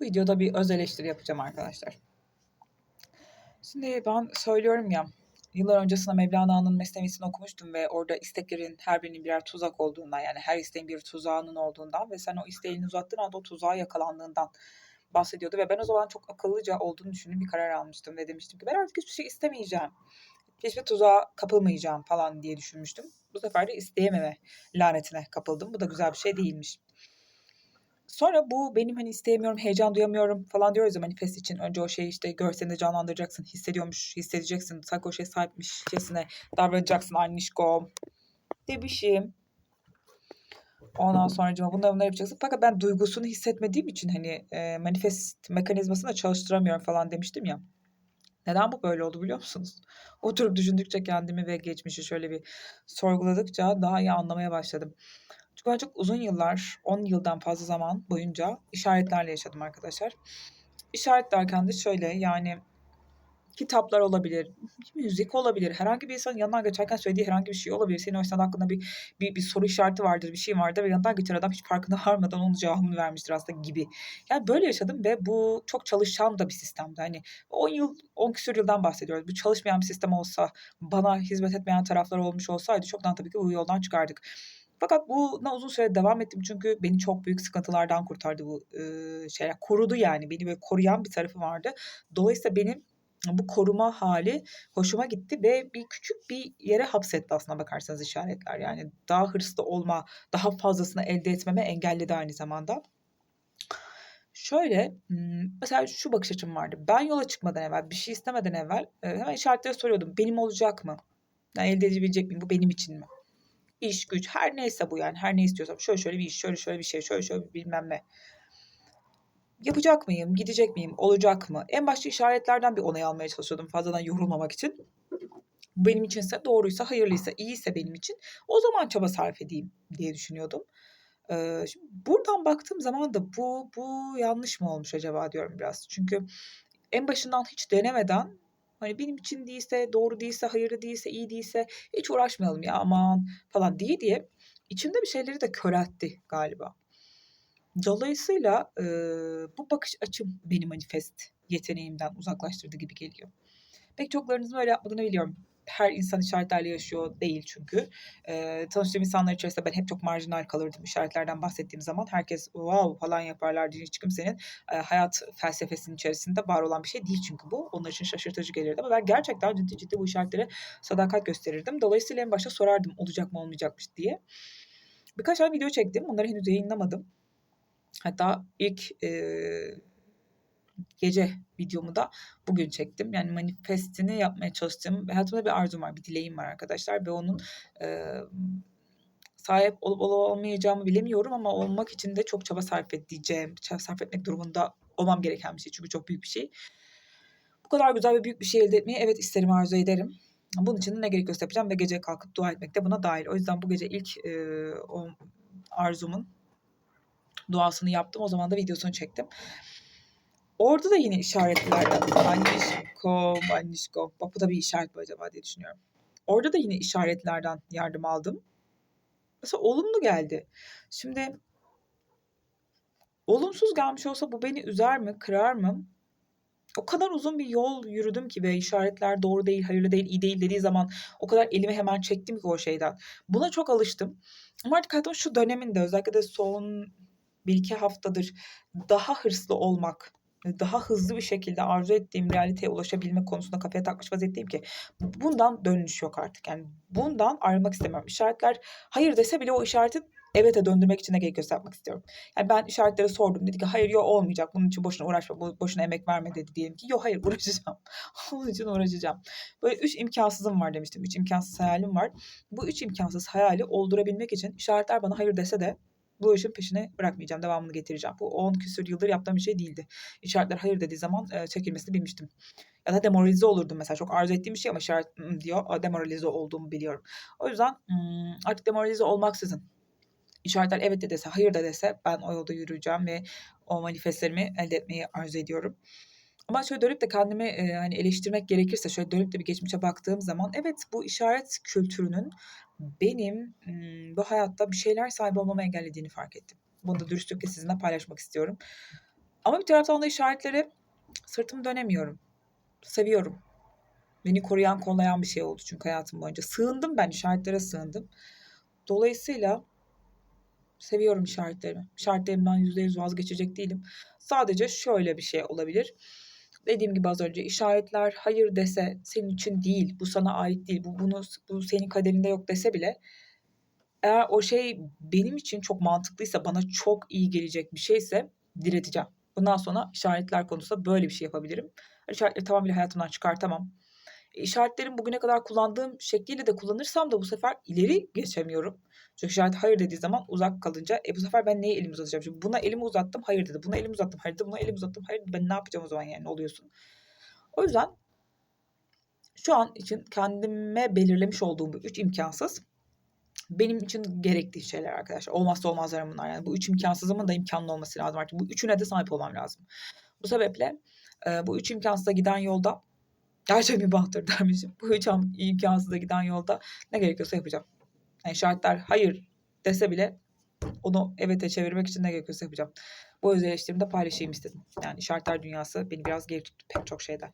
Videoda bir öz eleştiri yapacağım arkadaşlar. Şimdi ben söylüyorum ya, yıllar öncesinde Mevlana'nın Mesnevisini okumuştum ve orada isteklerin her birinin birer tuzak olduğundan yani her isteğin bir tuzağının olduğundan ve sen o isteğini uzattığın anda o tuzağa yakalandığından bahsediyordu ve ben o zaman çok akıllıca olduğunu düşündüğüm bir karar almıştım ve demiştim ki ben artık hiçbir şey istemeyeceğim. Hiçbir tuzağa kapılmayacağım falan diye düşünmüştüm. Bu sefer de isteyememe lanetine kapıldım. Bu da güzel bir şey değilmiş. Sonra bu benim hani isteyemiyorum, heyecan duyamıyorum falan diyoruz ya manifest için. Önce o şeyi işte görselinde canlandıracaksın, hissediyormuş, hissedeceksin. Sanki o şey sahipmişçesine davranacaksın annişko demişim. Ondan sonra acaba bunları bunları yapacaksın. Fakat ben duygusunu hissetmediğim için hani e, manifest mekanizmasını da çalıştıramıyorum falan demiştim ya. Neden bu böyle oldu biliyor musunuz? Oturup düşündükçe kendimi ve geçmişi şöyle bir sorguladıkça daha iyi anlamaya başladım. Ben çok uzun yıllar, 10 yıldan fazla zaman boyunca işaretlerle yaşadım arkadaşlar. İşaret derken de şöyle yani kitaplar olabilir, müzik olabilir, herhangi bir insanın yanından geçerken söylediği herhangi bir şey olabilir. Senin o esnada hakkında bir, bir, bir soru işareti vardır, bir şey vardır ve yanından geçen adam hiç farkında varmadan onun cevabını vermiştir aslında gibi. Yani böyle yaşadım ve bu çok çalışan da bir sistemdi. Hani 10 yıl, 10 küsur yıldan bahsediyoruz. Bu çalışmayan bir sistem olsa, bana hizmet etmeyen taraflar olmuş olsaydı çoktan tabii ki bu yoldan çıkardık. Fakat buna uzun süre devam ettim çünkü beni çok büyük sıkıntılardan kurtardı bu e, şeyler. Korudu yani. Beni böyle koruyan bir tarafı vardı. Dolayısıyla benim bu koruma hali hoşuma gitti ve bir küçük bir yere hapsetti aslına bakarsanız işaretler. Yani daha hırslı olma, daha fazlasını elde etmeme engelledi aynı zamanda. Şöyle mesela şu bakış açım vardı. Ben yola çıkmadan evvel, bir şey istemeden evvel hemen işaretlere soruyordum. Benim olacak mı? Yani elde edebilecek miyim? Bu benim için mi? İş, güç, her neyse bu yani. Her ne istiyorsam şöyle şöyle bir iş, şöyle şöyle bir şey, şöyle şöyle bir bilmem ne. Yapacak mıyım? Gidecek miyim? Olacak mı? En başta işaretlerden bir onay almaya çalışıyordum fazladan yorulmamak için. Benim içinse doğruysa, hayırlıysa, iyiyse benim için o zaman çaba sarf edeyim diye düşünüyordum. Ee, şimdi buradan baktığım zaman da bu bu yanlış mı olmuş acaba diyorum biraz. Çünkü en başından hiç denemeden Hani benim için değilse, doğru değilse, hayırlı değilse, iyi değilse hiç uğraşmayalım ya aman falan diye diye içimde bir şeyleri de köreltti galiba. Dolayısıyla e, bu bakış açım beni manifest yeteneğimden uzaklaştırdı gibi geliyor. Pek çoklarınızın öyle yapmadığını biliyorum her insan işaretlerle yaşıyor değil çünkü. E, tanıştığım insanlar içerisinde ben hep çok marjinal kalırdım işaretlerden bahsettiğim zaman. Herkes wow falan yaparlardı. Hiç kimsenin e, hayat felsefesinin içerisinde var olan bir şey değil çünkü bu. Onlar için şaşırtıcı gelirdi ama ben gerçekten ciddi ciddi bu işaretlere sadakat gösterirdim. Dolayısıyla en başta sorardım olacak mı olmayacakmış diye. Birkaç tane video çektim. Onları henüz yayınlamadım. Hatta ilk e, gece videomu da bugün çektim. Yani manifestini yapmaya çalıştığım hayatımda bir arzum var, bir dileğim var arkadaşlar ve onun e, sahip olup olamayacağımı bilemiyorum ama olmak için de çok çaba sarf edeceğim, çaba sarf etmek durumunda olmam gereken bir şey çünkü çok büyük bir şey. Bu kadar güzel ve büyük bir şey elde etmeyi evet isterim, arzu ederim. Bunun için de ne gerekiyorsa yapacağım ve gece kalkıp dua etmek de buna dahil. O yüzden bu gece ilk e, o arzumun duasını yaptım. O zaman da videosunu çektim. Orada da yine işaretlerden annişko, annişko. Bak bu da bir işaret mi acaba diye düşünüyorum. Orada da yine işaretlerden yardım aldım. Mesela olumlu geldi. Şimdi olumsuz gelmiş olsa bu beni üzer mi, kırar mı? O kadar uzun bir yol yürüdüm ki ve işaretler doğru değil, hayırlı değil, iyi değil dediği zaman o kadar elimi hemen çektim ki o şeyden. Buna çok alıştım. Ama artık hayatımın şu döneminde özellikle de son bir iki haftadır daha hırslı olmak, daha hızlı bir şekilde arzu ettiğim realiteye ulaşabilme konusunda kafaya takmış vaziyetteyim ki bundan dönüş yok artık. Yani bundan ayrılmak istemiyorum. İşaretler hayır dese bile o işareti evete döndürmek için gerekiyorsa yapmak istiyorum. Yani ben işaretlere sordum. Dedi ki hayır yok olmayacak. Bunun için boşuna uğraşma. Boşuna emek verme dedi diyelim ki. Yok hayır uğraşacağım. Onun için uğraşacağım. Böyle üç imkansızım var demiştim. Üç imkansız hayalim var. Bu üç imkansız hayali oldurabilmek için işaretler bana hayır dese de bu işin peşine bırakmayacağım. Devamını getireceğim. Bu 10 küsür yıldır yaptığım bir şey değildi. İşaretler hayır dediği zaman e, çekilmesini bilmiştim. Ya da demoralize olurdum mesela. Çok arzu ettiğim bir şey ama işaret diyor. Demoralize olduğumu biliyorum. O yüzden artık demoralize olmaksızın işaretler evet de dese, hayır da dese ben o yolda yürüyeceğim ve o manifestlerimi elde etmeyi arzu ediyorum. Ama şöyle dönüp de kendimi e, hani eleştirmek gerekirse şöyle dönüp de bir geçmişe baktığım zaman evet bu işaret kültürünün benim bu hayatta bir şeyler sahibi olmamı engellediğini fark ettim. Bunu da dürüstlükle sizinle paylaşmak istiyorum. Ama bir taraftan da işaretlere sırtımı dönemiyorum. Seviyorum. Beni koruyan, kollayan bir şey oldu çünkü hayatım boyunca. Sığındım ben, işaretlere sığındım. Dolayısıyla seviyorum işaretlerimi. İşaretlerimden %100 vazgeçecek değilim. Sadece şöyle bir şey olabilir. Dediğim gibi az önce işaretler hayır dese senin için değil, bu sana ait değil, bu bunu bu senin kaderinde yok dese bile eğer o şey benim için çok mantıklıysa, bana çok iyi gelecek bir şeyse direteceğim. Bundan sonra işaretler konusunda böyle bir şey yapabilirim. İşaretleri tamamıyla hayatımdan çıkartamam. İşaretlerin bugüne kadar kullandığım şekliyle de kullanırsam da bu sefer ileri geçemiyorum. Çünkü işaret hayır dediği zaman uzak kalınca e bu sefer ben neye elimi uzatacağım? Şimdi buna elimi uzattım hayır dedi. Buna elimi uzattım hayır dedi. Buna elimi uzattım hayır dedi. Ben ne yapacağım o zaman yani oluyorsun? O yüzden şu an için kendime belirlemiş olduğum bu üç imkansız benim için gerektiği şeyler arkadaşlar. Olmazsa olmazlarım bunlar. Yani bu üç imkansızımın da imkanlı olması lazım artık. Bu üçüne de sahip olmam lazım. Bu sebeple bu üç imkansıza giden yolda gerçek bir bahtır dermişim. Bu am- imkansıza giden yolda ne gerekiyorsa yapacağım. Yani şartlar hayır dese bile onu evete çevirmek için ne gerekiyorsa yapacağım. Bu öz eleştirimi de paylaşayım istedim. Yani şartlar dünyası beni biraz geri tuttu pek çok şeyden.